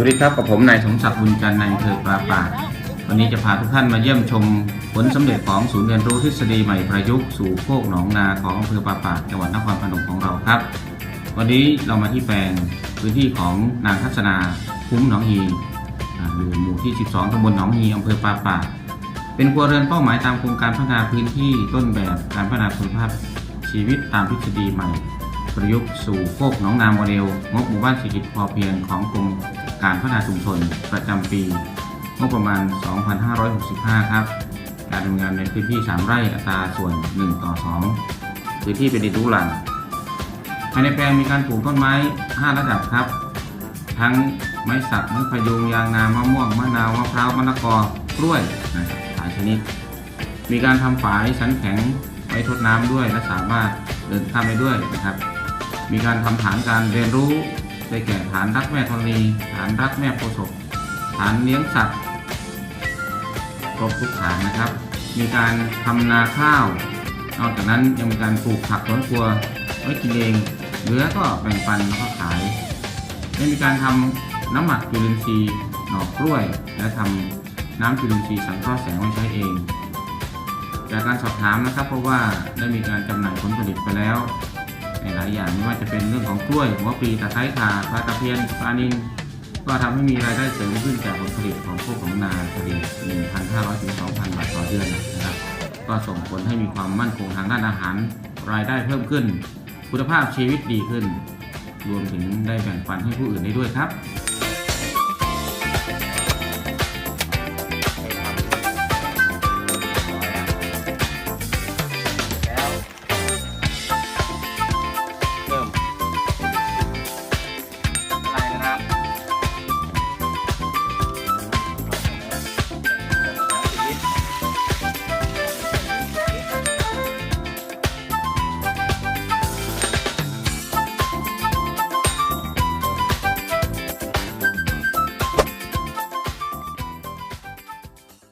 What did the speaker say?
วัสดีครับกับผมนายสมศักดิ์บุญจันทร์ในอำเภอปลาปาวันนี้จะพาทุกท่านมาเยี่ยมชมผลสำเร็จของศูนย์เรียนรู้ทฤษฎีใหม่ประยุกต์สู่โคกหนองนาของอำเภอปลาปาจังหวัดนครพนมของเราครับ วันนี้เรามาที่แปลงพื้นที่ของนางทัศนาคุ้มหนองฮีอ่าอยู่หมู่ที่ 12ตำบลหนองฮีอำเภอปลาปาเป็นครัวเรือนเป้าหมายตามโครงการพัฒนาพื้นที่ต้นแบบการพัฒนาคุณภาพชีวิตตามทฤษฎีใหม่ ประยุกต์สู่โคกหนองนาโมเดลงบหมู่บ้านเศรษฐกิจพอเพียงของกรมการพัฒนาชุมชน ประจำปีงบประมาณ 2565 ครับ การดำเนินงานในพื้นที่ 3 ไร่อัตราส่วน 1 ต่อ 2 พื้นที่เป็นดินทุลังภายในแปลงมีการปลูกต้นไม้ 5 ระดับครับ ทั้งไม้สักไม้พยุงยางนามะม่วงมะนาวมะพร้าวมะละกอกล้วยนะหลายชนิด มีการทำฝายสันแข็งไว้ทดน้ำด้วยและสามารถเดินข้ามได้ด้วยนะครับ มีการทำฐานการเรียนรู้ได้แก่ฐานรักแม่ธรณีฐานรักแม่โพศพฐานเลี้ยงสัตว์ครบทุกฐานนะครับ มีการทำนาข้าว นอกจากนั้นยังมีการปลูกผักสวนครัวไว้กินเองเหลือก็แบ่งปันแล้วก็ขายได้มีการทำน้ำหมักจุลินทรีย์หน่อกล้วย และทำน้ำจุลินทรีย์สังเคราะห์แสงไว้ใช้เอง จากการสอบถามนะครับ เพราะว่าได้มีการจำหน่ายผลผลิตไปแล้ว หลายอย่างไม่ว่าจะเป็นเรื่องของกล้วยหัวปลีตะไคร้ขาปลาตะเพียนปลานิลก็ทำให้มีรายได้เสริมขึ้นจากผลผลิตของพวกของนาเฉลี่ย1,500ถึง2,000 บาทต่อเดือนนะครับ ก็ส่งผลให้มีความมั่นคงทางด้านอาหาร รายได้เพิ่มขึ้น คุณภาพชีวิตดีขึ้น รวมถึงได้แบ่งปันให้ผู้อื่นได้ด้วยครับ